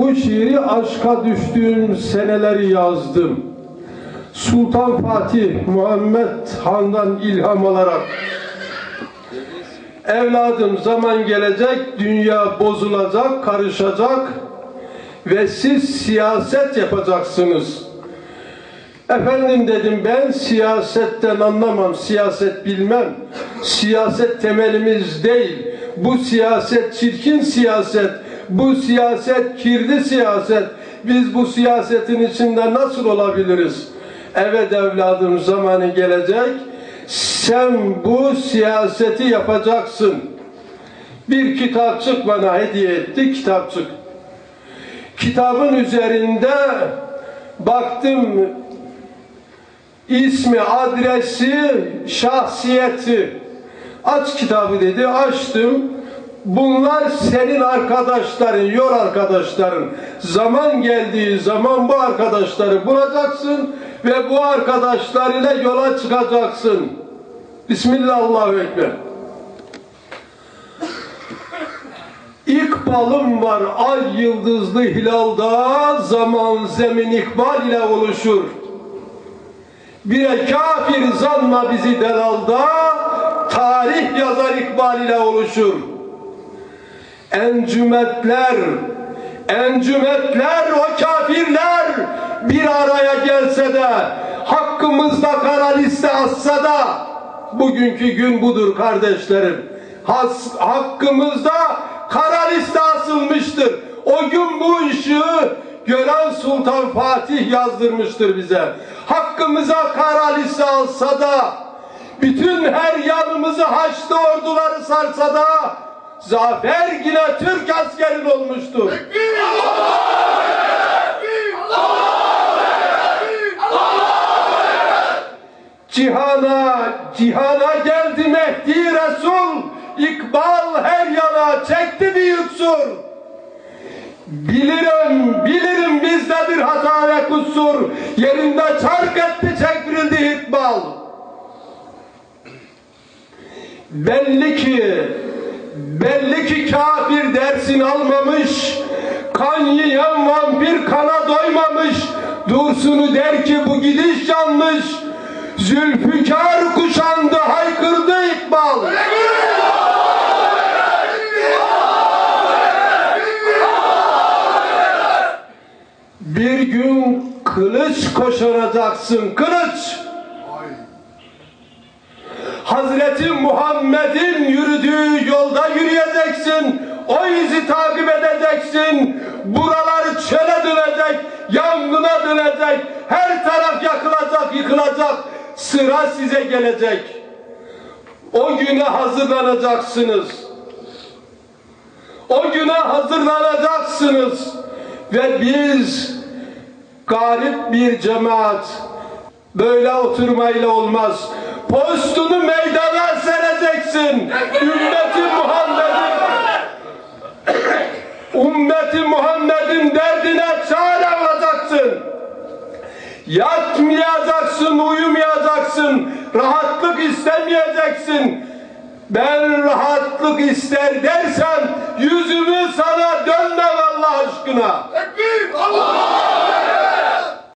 bu şiiri aşka düştüğüm seneleri yazdım. Sultan Fatih Muhammed Han'dan ilham alarak Evladım zaman gelecek, dünya bozulacak, karışacak ve siz siyaset yapacaksınız. Efendim dedim ben siyasetten anlamam, siyaset bilmem. Siyaset temelimiz değil. Bu siyaset çirkin siyaset. Bu siyaset kirli siyaset. Biz bu siyasetin içinde nasıl olabiliriz? Evet evladım zamanı gelecek. Sen bu siyaseti yapacaksın. Bir kitapçık bana hediye etti, kitapçık. Kitabın üzerinde baktım ismi, adresi, şahsiyeti. Aç kitabı dedi, açtım. Bunlar senin arkadaşların, yol arkadaşların. Zaman geldiği zaman bu arkadaşları bulacaksın ve bu arkadaşlar ile yola çıkacaksın. Bismillah Allahu Ekber. İkbalım var ay yıldızlı hilalda zaman zemin ikbal ile oluşur. Bire kafir zanma bizi delalda tarih yazar ikbal ile oluşur. Encümetler, encümetler o kafirler bir araya gelse de hakkımızda kara liste atsa da bugünkü gün budur kardeşlerim. Has, hakkımızda kara liste asılmıştır. O gün bu ışığı gören Sultan Fatih yazdırmıştır bize. Hakkımıza kara liste alsa da bütün her yanımızı Haçlı orduları sarsa da zafer yine Türk askerin olmuştur. Cihana, cihana geldi Mehdi Resul. İkbal her yana çekti büyük sur. Bilirim, bilirim bizde bir hata ve kusur. Yerinde çark etti çevrildi ikbal. Belli ki, belli ki kafir dersin almamış. Kan yiyen vampir kana doymamış. Dursun'u der ki bu gidiş yanlış. Zülfikar kuşandı haykırdı ikbal. Bir gün kılıç koşaracaksın kılıç. Hazreti Muhammed'in yürüdüğü yolda yürüyeceksin. O izi takip edeceksin. Buralar çöle dönecek, yangına dönecek. Her taraf yakılacak, yıkılacak. Sıra size gelecek. O güne hazırlanacaksınız. O güne hazırlanacaksınız. Ve biz garip bir cemaat böyle oturmayla olmaz. Postunu meydana sereceksin. Ümmeti Yatmayacaksın, uyumayacaksın. Rahatlık istemeyeceksin. Ben rahatlık ister dersen yüzümü sana dönmem Allah aşkına.